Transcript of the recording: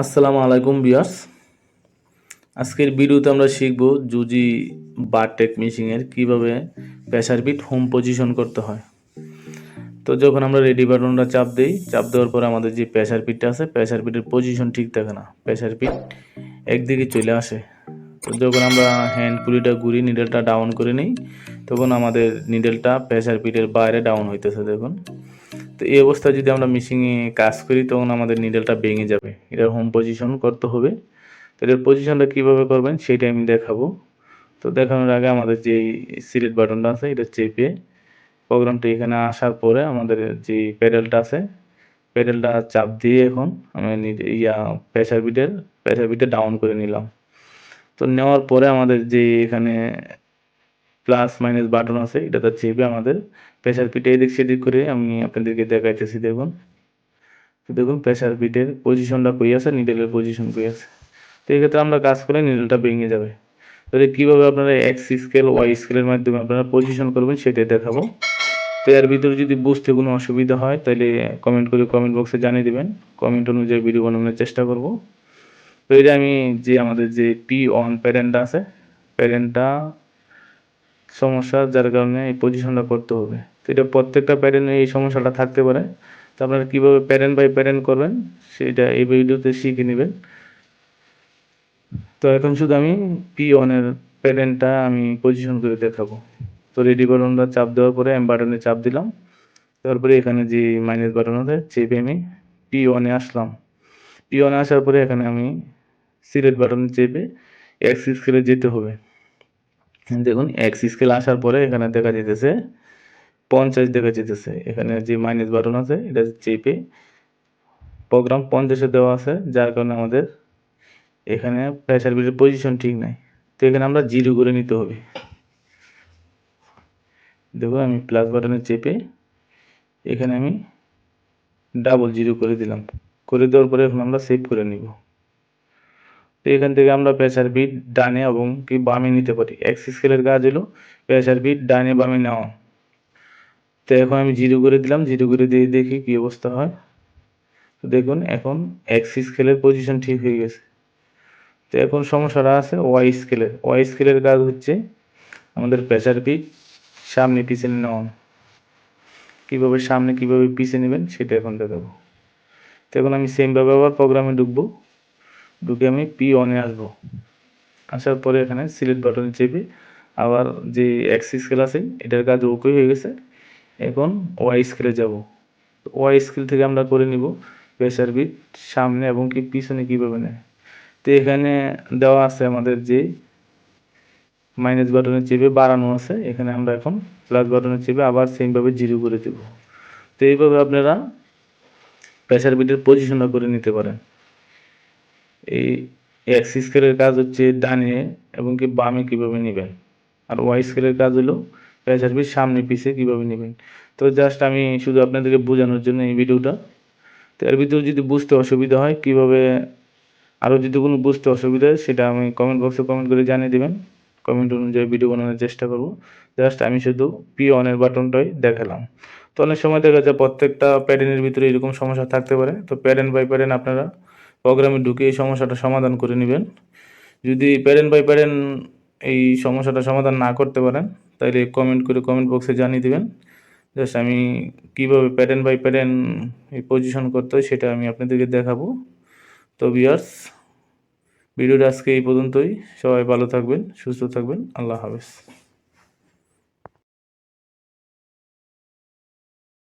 আসসালামু আলাইকুম বিয়ার্স আজকের ভিডিওতে আমরা শিখব জুজি বারটেক মেশিনের কীভাবে প্রেসার বিট হোম পজিশন করতে হয়। তো যখন আমরা রেডি বাটনটা চাপ দিই, চাপ দেওয়ার পরে আমাদের যে প্রেসার পিটটা আছে প্রেসার পিটের পজিশন ঠিক থাকে না। প্রেসার পিট একদিকে চলে আসে। তো যখন আমরা হ্যান্ড পুলিটা ঘুরি নিডেলটা ডাউন করে নিই তখন আমাদের নিডেলটা প্রেসার পিটের বাইরে ডাউন হইতেছে, দেখুন। তো এই অবস্থায় যদি আমরা মেশিনে কাজ করি, তখন আমাদের নিডেলটা ভেঙে যাবে। এটার হোম পজিশন করতে হবে। তো এটার পজিশনটা কীভাবে করবেন, সেটা আমি দেখাবো। তো দেখানোর আগে আমাদের যে সিলেক্ট বাটনটা আছে, এটা চেপে প্রোগ্রামটা এখানে আসার পরে আমাদের যে প্যাডেলটা আছে প্যাডেলটা চাপ দিয়ে এখন আমি ইয়া প্রেসার বিটের প্রেসার বিটে ডাউন করে নিলাম। তো নেওয়ার পরে আমাদের যে এখানে প্লাস মাইনাস বাটন আছে, এটাতে চেপে আমাদের প্রেসার পিটে এদিক সেদিক করে আমি আপনাদেরকে দেখাইতেছি, দেখুন। দেখুন প্রেসার পিটের পজিশনটা কই আছে নিডেলের পজিশন কই আছে। তো এক্ষেত্রে আমরা কাজ করে নিডেলটা ভেঙে যাবে। তাহলে কীভাবে আপনারা এক্স স্কেল ওয়াই স্কেলের মাধ্যমে আপনারা পজিশন করবেন সেটাই দেখাবো। তো এর ভিতরে যদি বুঝতে কোনো অসুবিধা হয়, তাহলে কমেন্ট করে কমেন্ট বক্সে জানিয়ে দেবেন। কমেন্ট অনুযায়ী ভিডিও বানানোর চেষ্টা করব। তো এটা আমি যে আমাদের যে পি অন প্যারেন্টটা আছে প্যারেন্টটা সমস্যা যার কারণে এই পজিশনটা করতে হবে। তো এটা প্রত্যেকটা প্যারেন্টে এই সমস্যাটা থাকতে পারে। তো আপনারা কীভাবে প্যারেন্ট বাই প্যারেন্ট করবেন, সেটা এই ভিডিওতে শিখে নেবেন। তো এখন শুধু আমি পি ওয়ানের প্যারেন্টটা আমি পজিশন করে দেখাবো। তো রেডি বাটনটা চাপ দেওয়ার পরে এম বাটনে চাপ দিলাম। তারপরে এখানে যে মাইনাস বাটন আছে চেপে আমি পি ওয়ানে আসলাম। পি ওয়ানে আসার পরে এখানে আমি সিলেক্ট বাটনে চেপে এক্স স্কেলে যেতে হবে। দেখুন এক্স স্কেল আসার পরে এখানে দেখা যেতেছে পঞ্চাশ দেখা যেতেছে এখানে যে মাইনাস বাটন আছে, এটা চেপে প্রোগ্রাম পঞ্চাশে দেওয়া আছে, যার কারণে আমাদের এখানে প্রেসার বিটের পজিশন ঠিক নাই। তো এখানে আমরা জিরো করে নিতে হবে। দেখো আমি প্লাস বাটনে চেপে এখানে আমি ডাবল জিরো করে দিলাম। করে দেওয়ার পরে এখন আমরা সেভ করে নিব। তো এখান থেকে আমরা প্রেসার বিট ডানে এবং কি বামে নিতে পারি। এক্স স্কেলের কাজ হলো প্রেসার বিট ডানে বামে নেওয়া। তো এখন আমি জিরো করে দিলাম জিরো করে দিয়ে দেখি কি অবস্থা হয়। তো দেখুন, এখন এক্স স্কেলের পজিশন ঠিক হয়ে গেছে। তো এখন সমস্যাটা আছে ওয়াই স্কেলের ওয়াই স্কেলের কাজ হচ্ছে আমাদের প্রেসার বিট সামনে পিছনে নেওয়া। কীভাবে সামনে, কীভাবে পিছিয়ে নেবেন সেটা এখন দেখাবো। তো এখন আমি সেমভাবে আবার প্রোগ্রামে ঢুকবো। ঢুকে আমি পি অনে আসব। আসার পরে এখানে সিলেক্ট বাটনে চেপে আবার যে এক্স স্কেল আছে, এটার কাজ ওকে হয়ে গেছে। এখন ওয়াই স্কেলে যাব। ওয়াই স্কেল থেকে আমরা করে নিব প্রেসার বিট সামনে এবং কি পিছনে কীভাবে নেয়। তো এখানে দেওয়া আছে আমাদের যে মাইনাস বাটনে চেপে বাড়ানো আছে, এখানে আমরা এখন প্লাস বাটনে চেপে আবার সেমভাবে জিরো করে দেব। তো এইভাবে আপনারা প্রেসার বিটের পজিশনটা করে নিতে পারেন। এই এক্স স্কেলের কাজ হচ্ছে ডানে এবং কি বামে কীভাবে নেবেন? আর ওয়াই স্কেলের কাজ হলো প্রেসার বিট সামনে পিছিয়ে কীভাবে নেবেন? তো জাস্ট আমি শুধু আপনাদেরকে বোঝানোর জন্য এই ভিডিওটা। তো এর ভিতরে যদি বুঝতে অসুবিধা হয়, কীভাবে আরও যদি কোনো বুঝতে অসুবিধা হয়, সেটা আমি কমেন্ট বক্সে কমেন্ট করে জানিয়ে দেবেন। কমেন্ট অনুযায়ী ভিডিও বানানোর চেষ্টা করব। জাস্ট আমি শুধু পি অনের বাটনটাই দেখালাম। তো অনেক সময় দেখা যায় প্রত্যেকটা প্যাডেনের ভিতরে এরকম সমস্যা থাকতে পারে। তো প্যাডেন বাই প্যাডেন আপনারা প্রোগ্রামে ঢুকে এই সমস্যাটা সমাধান করে নেবেন। যদি প্যাডেন বাই প্যাডেন এই সমস্যাটা সমাধান না করতে পারেন, তাহলে কমেন্ট করে কমেন্ট বক্সে জানিয়ে দেবেন। জাস্ট আমি কীভাবে প্যাডেন বাই প্যাডেন এই পজিশন করতে হয় সেটা আমি আপনাদেরকে দেখাবো। তো বিয়ার্স ভিডিওটা আজকে এই পর্যন্তই। সবাই ভালো থাকবেন, সুস্থ থাকবেন। আল্লাহ হাফেজ।